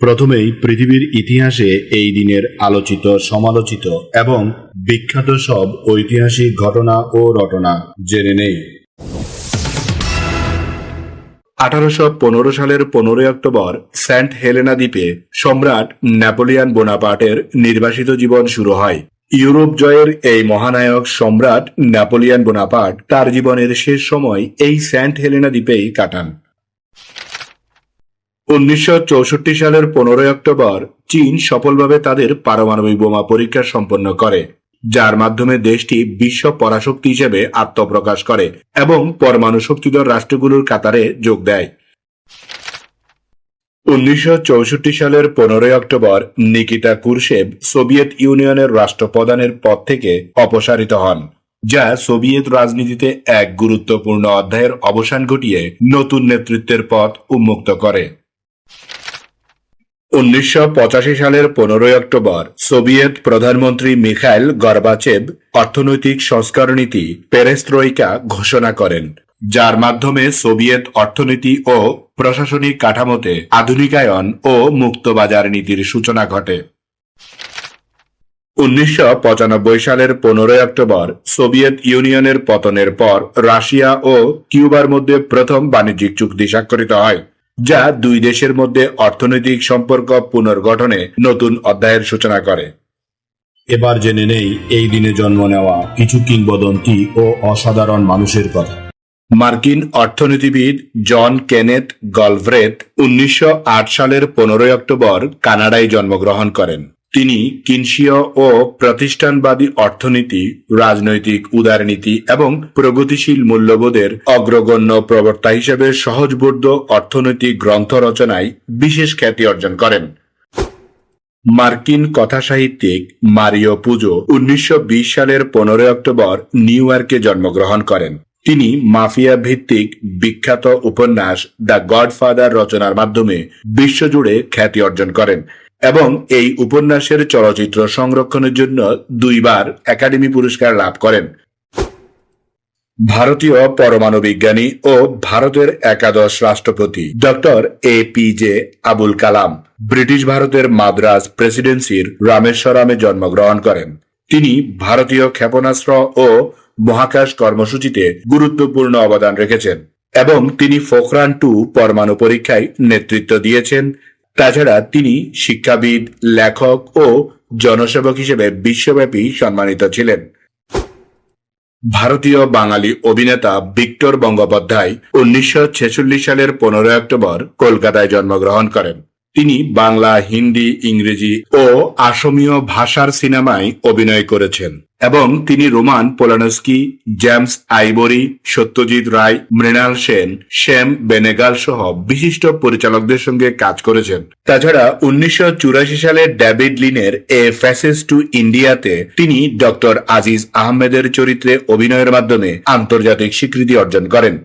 প্রথমেই পৃথিবীর ইতিহাসে এই দিনের আলোচিত, সমালোচিত এবং বিখ্যাত সব ঐতিহাসিক ঘটনা ও রটনা জেনে নেই। আঠারোশো পনেরো সালের পনেরোই অক্টোবর সেন্ট হেলেনা দ্বীপে সম্রাট নেপোলিয়ান বোনাপার্টের নির্বাসিত জীবন শুরু হয়। ইউরোপ জয়ের এই মহানায়ক সম্রাট নেপোলিয়ান বোনাপার্ট তার জীবনের শেষ সময় এই সেন্ট হেলেনা দ্বীপেই কাটান। উনিশশো চৌষট্টি সালের পনেরোই অক্টোবর চীন সফলভাবে তাদের পারমাণবিক বোমা পরীক্ষা সম্পন্ন করে, যার মাধ্যমে দেশটি বিশ্ব পরাশক্তি হিসেবে আত্মপ্রকাশ করে এবং পরমাণু শক্তিধর রাষ্ট্রগুলোর কাতারে যোগ দেয়। উনিশশো চৌষট্টি সালের পনেরোই অক্টোবর নিকিতা কুরশেভ সোভিয়েত ইউনিয়নের রাষ্ট্রপ্রধানের পদ থেকে অপসারিত হন, যা সোভিয়েত রাজনীতিতে এক গুরুত্বপূর্ণ অধ্যায়ের অবসান ঘটিয়ে নতুন নেতৃত্বের পথ উন্মুক্ত করে। উনিশশ পঁচাশি সালের পনেরোই অক্টোবর সোভিয়েত প্রধানমন্ত্রী মিখাইল গর্বাচেভ অর্থনৈতিক সংস্কার নীতি পেরেস্ত্রইকা ঘোষণা করেন, যার মাধ্যমে সোভিয়েত অর্থনীতি ও প্রশাসনিক কাঠামোতে আধুনিকায়ন ও মুক্ত বাজার নীতির সূচনা ঘটে। উনিশশো পঁচানব্বই সালের পনেরোই অক্টোবর সোভিয়েত ইউনিয়নের পতনের পর রাশিয়া ও কিউবার মধ্যে প্রথম বাণিজ্যিক চুক্তি স্বাক্ষরিত হয়। যা দুই দেশের মধ্যে অর্থনৈতিক সম্পর্ক পুনর্গঠনে নতুন অধ্যায়ের সূচনা করে। এবার জেনে নেই এই দিনে জন্ম নেওয়া কিছু কিংবদন্তি ও অসাধারণ মানুষের কথা। মার্কিন অর্থনীতিবিদ জন কেনেথ গলভ্রেথ উনিশশো সালের পনেরোই অক্টোবর কানাডায় জন্মগ্রহণ করেন। তিনি কিনশীয় ও প্রতিষ্ঠানবাদী অর্থনীতি, রাজনৈতিক উদারনীতি এবং প্রগতিশীল মূল্যবোধের অগ্রগণ্য প্রবর্তা হিসেবে সহজবোধ্য অর্থনৈতিক গ্রন্থ রচনায় বিশেষ খ্যাতি অর্জন করেন। মার্কিন কথাসাহিত্যিক মারিও পুজো উনিশশো বিশ সালের পনেরোই অক্টোবর নিউ ইয়র্কে জন্মগ্রহণ করেন। তিনি মাফিয়া ভিত্তিক বিখ্যাত উপন্যাস দ্য গডফাদার রচনার মাধ্যমে বিশ্বজুড়ে খ্যাতি অর্জন করেন। এবং এই উপন্যাসের চলচ্চিত্র সংরক্ষণের জন্য দুইবার একাডেমি পুরস্কার লাভ করেন। ভারতীয় পরমাণু বিজ্ঞানী ও ভারতের একাদশ রাষ্ট্রপতি doctor A P J Abul Kalam British ভারতের মাদ্রাজ প্রেসিডেন্সির রামেশ্বরমে জন্মগ্রহণ করেন। তিনি ভারতীয় ক্ষেপণাস্ত্র ও মহাকাশ কর্মসূচিতে গুরুত্বপূর্ণ অবদান রেখেছেন এবং তিনি ফোখরান টু পরমাণু পরীক্ষায় নেতৃত্ব দিয়েছেন তাছাড়া তিনি শিক্ষাবিদ, লেখক ও জনসেবক হিসেবে বিশ্বব্যাপী সম্মানিত ছিলেন। ভারতীয় বাঙালি অভিনেতা ভিক্টর বঙ্গোপাধ্যায় উনিশশো সালের পনেরোই অক্টোবর কলকাতায় জন্মগ্রহণ করেন। তিনি বাংলা, হিন্দি, ইংরেজি ও আসমীয় ভাষার সিনেমায় অভিনয় করেছেন এবং তিনি Roman Polanski, James Ivory, Satyajit Ray, Mrinal Sen, Shyam Benegal সহ বিশিষ্ট পরিচালকদের সঙ্গে কাজ করেছেন। তাছাড়া উনিশশো চুরাশি সালে ডেভিড লিনের এ ফ্যাসেস টু ইন্ডিয়াতে তিনি ডক্টর আজিজ আহমেদের চরিত্রে অভিনয়ের মাধ্যমে আন্তর্জাতিক স্বীকৃতি অর্জন করেন।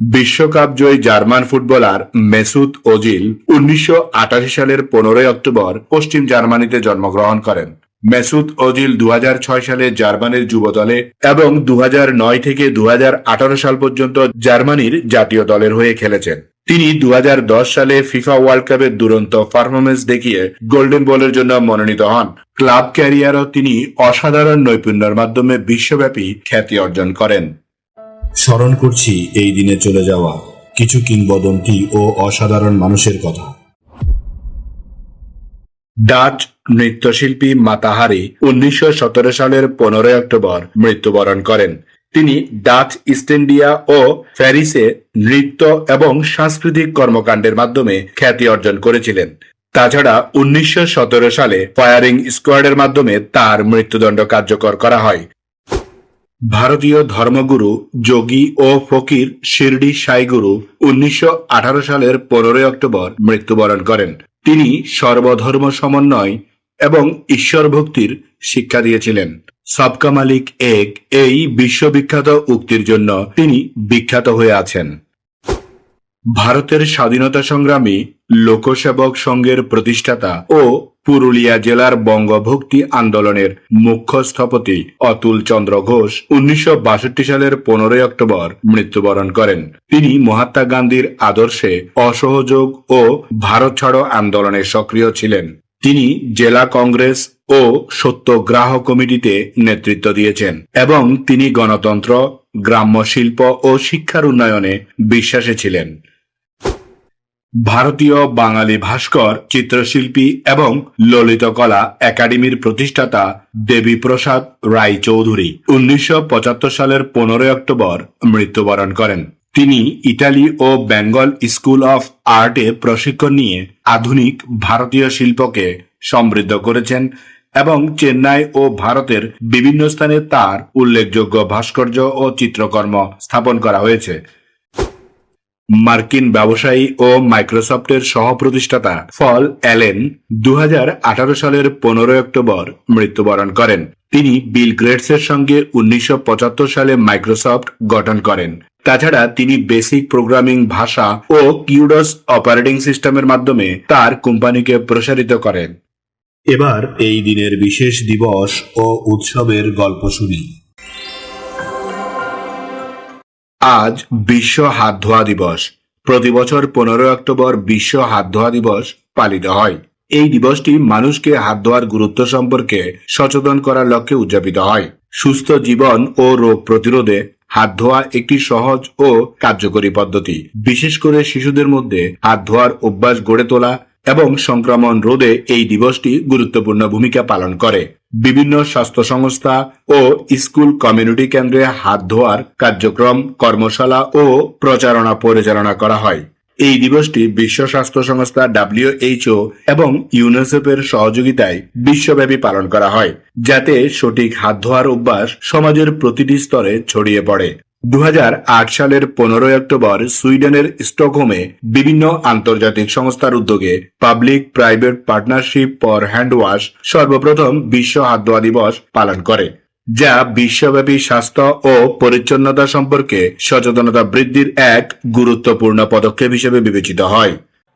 বিশ্বকাপ জয়ী জার্মান ফুটবলার মেসুদ ওজিল উনিশশো আটাশি সালের পনেরোই অক্টোবর পশ্চিম জার্মানিতে জন্মগ্রহণ করেন। মেসুদ ওজিল দু হাজার ছয় সালে জার্মানির যুব দলে এবং দু হাজার নয় থেকে দু হাজার আঠারো সাল পর্যন্ত জার্মানির জাতীয় দলের হয়ে খেলেছেন। তিনি দু হাজার দশ সালে ফিফা ওয়ার্ল্ড কাপের দুরন্ত পারফরমেন্স দেখিয়ে গোল্ডেন বলের জন্য মনোনীত হন। ক্লাব ক্যারিয়ারও তিনি অসাধারণ নৈপুণ্যের মাধ্যমে বিশ্বব্যাপী খ্যাতি অর্জন করেন। স্মরণ করছি এই দিনে চলে যাওয়া কিছু কিংবদন্তি ও অসাধারণ মানুষের কথা। ডাচ নৃত্যশিল্পী মাতাহারি উনিশশো সতেরো সালের পনেরোই অক্টোবর মৃত্যুবরণ করেন। তিনি ডাচ ইস্ট ইন্ডিয়া ও প্যারিসে নৃত্য এবং সাংস্কৃতিক কর্মকাণ্ডের মাধ্যমে খ্যাতি অর্জন করেছিলেন। তাছাড়া উনিশশো সতেরো সালে ফায়ারিং স্কোয়াডের মাধ্যমে তার মৃত্যুদণ্ড কার্যকর করা হয়। ভারতীয় ধর্মগুরু যোগী ও ফকির শিরডি সাইগুরু উনিশশো আঠারো সালের পনেরোই অক্টোবর মৃত্যুবরণ করেন। তিনি সর্বধর্ম সমন্বয় এবং ঈশ্বর ভক্তির শিক্ষা দিয়েছিলেন। সবকা মালিক এক এই বিশ্ববিখ্যাত উক্তির জন্য তিনি বিখ্যাত হয়ে আছেন। ভারতের স্বাধীনতা সংগ্রামী লোকসেবক সংঘের প্রতিষ্ঠাতা ও পুরুলিয়া জেলার বঙ্গভক্তি আন্দোলনের মুখ্য স্থপতি অতুল চন্দ্র ঘোষ উনিশশো বাষট্টি সালের পনেরোই অক্টোবর মৃত্যুবরণ করেন। তিনি মহাত্মা গান্ধীর আদর্শে অসহযোগ ও ভারত ছাড়ো আন্দোলনে সক্রিয় ছিলেন। তিনি জেলা কংগ্রেস ও সত্যগ্রাহ কমিটিতে নেতৃত্ব দিয়েছেন এবং তিনি গণতন্ত্র, গ্রাম্য শিল্প ও শিক্ষার উন্নয়নে বিশ্বাসী ছিলেন। ভারতীয় বাঙালি ভাস্কর, চিত্রশিল্পী এবং ললিতকলা একাডেমির প্রতিষ্ঠাতা দেবী প্রসাদ রায় চৌধুরী উনিশশো সালের পনেরোই অক্টোবর মৃত্যুবরণ করেন। তিনি ইতালি ও বেঙ্গল স্কুল অফ আর্টে প্রশিক্ষণ নিয়ে আধুনিক ভারতীয় শিল্পকে সমৃদ্ধ করেছেন এবং চেন্নাই ও ভারতের বিভিন্ন স্থানে তার উল্লেখযোগ্য ভাস্কর্য ও চিত্রকর্ম স্থাপন করা হয়েছে। মার্কিন ব্যবসায়ী ও মাইক্রোসফটের সহপ্রতিষ্ঠাতা ফল অ্যালেন দু হাজার আঠারো সালের পনেরোই অক্টোবর মৃত্যুবরণ করেন। তিনি বিল গ্রেটসের সঙ্গে উনিশশো পঁচাত্তর সালে মাইক্রোসফট গঠন করেন। তাছাড়া তিনি বেসিক প্রোগ্রামিং ভাষা ও কিউডস অপারেটিং সিস্টেমের মাধ্যমে তার কোম্পানিকে প্রসারিত করেন। এবার এই দিনের বিশেষ দিবস ও উৎসবের গল্প শুনি। আজ বিশ্ব হাত ধোয়া দিবস। প্রতি বছর পনেরোই অক্টোবর বিশ্ব হাত ধোয়া দিবস পালিত হয়। এই দিবসটি মানুষকে হাত ধোয়ার গুরুত্ব সম্পর্কে সচেতন করার লক্ষ্যে উদযাপিত হয়। সুস্থ জীবন ও রোগ প্রতিরোধে হাত ধোয়া একটি সহজ ও কার্যকরী পদ্ধতি। বিশেষ করে শিশুদের মধ্যে হাত ধোয়ার অভ্যাস গড়ে তোলা এবং সংক্রমণ রোধে এই দিবসটি গুরুত্বপূর্ণ ভূমিকা পালন করে। বিভিন্ন স্বাস্থ্য সংস্থা ও স্কুল কমিউনিটি কেন্দ্রে হাত ধোয়ার কার্যক্রম, কর্মশালা ও প্রচারণা পরিচালনা করা হয়। এই দিবসটি বিশ্ব স্বাস্থ্য সংস্থা ডাব্লিউএইচও এবং ইউনিসেফ এর সহযোগিতায় বিশ্বব্যাপী পালন করা হয়, যাতে সঠিক হাত ধোয়ার অভ্যাস সমাজের প্রতিটি স্তরে ছড়িয়ে পড়ে। দু হাজার আট সালের পনেরোই অক্টোবর সুইডেনের স্টকহোমে বিভিন্ন আন্তর্জাতিক সংস্থার উদ্যোগে public private partnership for handwash সর্বপ্রথম বিশ্ব হাত ধোয়া দিবস পালন করে, যা বিশ্বব্যাপী স্বাস্থ্য ও পরিচ্ছন্নতা সম্পর্কে সচেতনতা বৃদ্ধির এক গুরুত্বপূর্ণ পদক্ষেপ হিসেবে বিবেচিত হয়।